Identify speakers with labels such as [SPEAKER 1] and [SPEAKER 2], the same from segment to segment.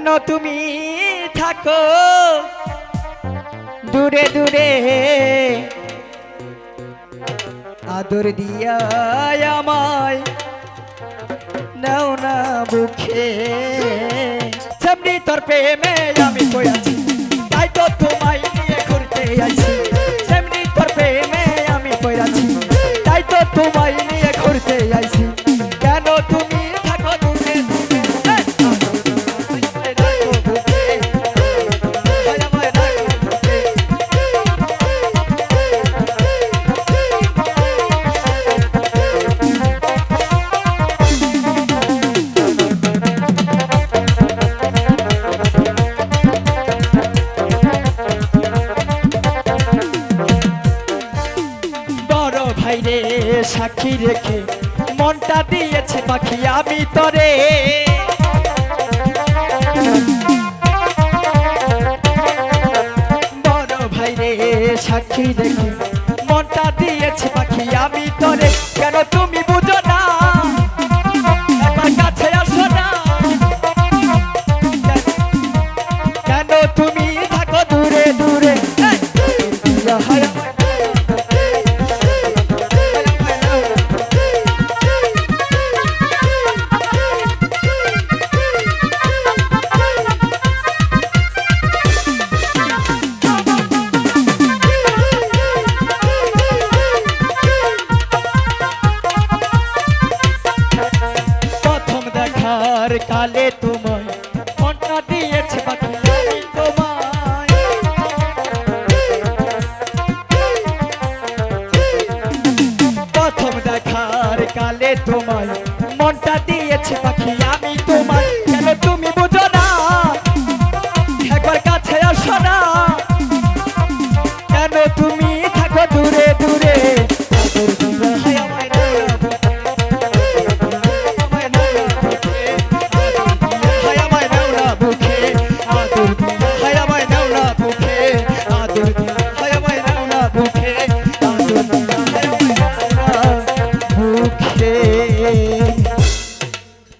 [SPEAKER 1] কেন তুমি থাকো। দূরে দূরে। আদর দিয়া আমায় নাও না বুকে। সেমনি তোর প্রেমে আমি কইয়াছি তাই তো তোমায় নিয়ে ঘুরতে আইছি সেমনি তোর প্রেমে আমি কইয়াছি তাই তো তোমায় সাক্ষী রেখে মনটা দিয়েছে পাখি, আমি তরে। বড় ভাইরে, সাক্ষী রেখে মনটা দিয়েছে পাখি, আমি তরে। দেখার কালে তোমায় মনটা দিয়েছে তোমায়। প্রথম দেখার কালে তোমায়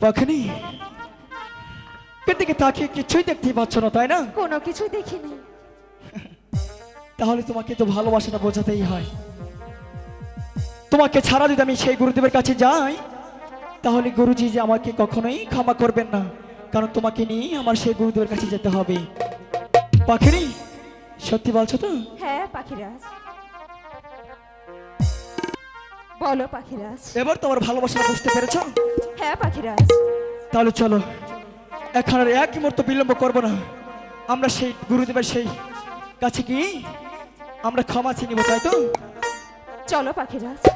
[SPEAKER 1] পাখিনি? দিকে তাকিয়ে কিছুই দেখতে পাচ্ছ না তাই না?
[SPEAKER 2] কোনো কিছু দেখিনি।
[SPEAKER 1] তাহলে তোমাকে তো ভালোবাসাটা বোঝাতেই হয়। তোমাকে ছাড়া যদি আমি সেই গুরুদেবের কাছে যাই তাহলে গুরুজি যে আমাকে কখনোই ক্ষমা করবেন না কারণ তোমাকে নিয়ে আমার সেই গুরুদেবের কাছে যেতে হবে। পাখিরি সত্যি বলছো তো?
[SPEAKER 2] হ্যাঁ পাখিরাজ। বলো পাখিরাজ।
[SPEAKER 1] এবার তোমার ভালোবাসা বুঝতে পেরেছ?
[SPEAKER 2] হ্যাঁ পাখিরাজ।
[SPEAKER 1] তাহলে চলো এখন আর এক মুহূর্ত বিলম্ব করব না। আমরা সেই গুরুদেবের সেই কাছে কি? আমরা ক্ষমা চিনিব তাই তো?
[SPEAKER 2] চলো পাখিরাজ।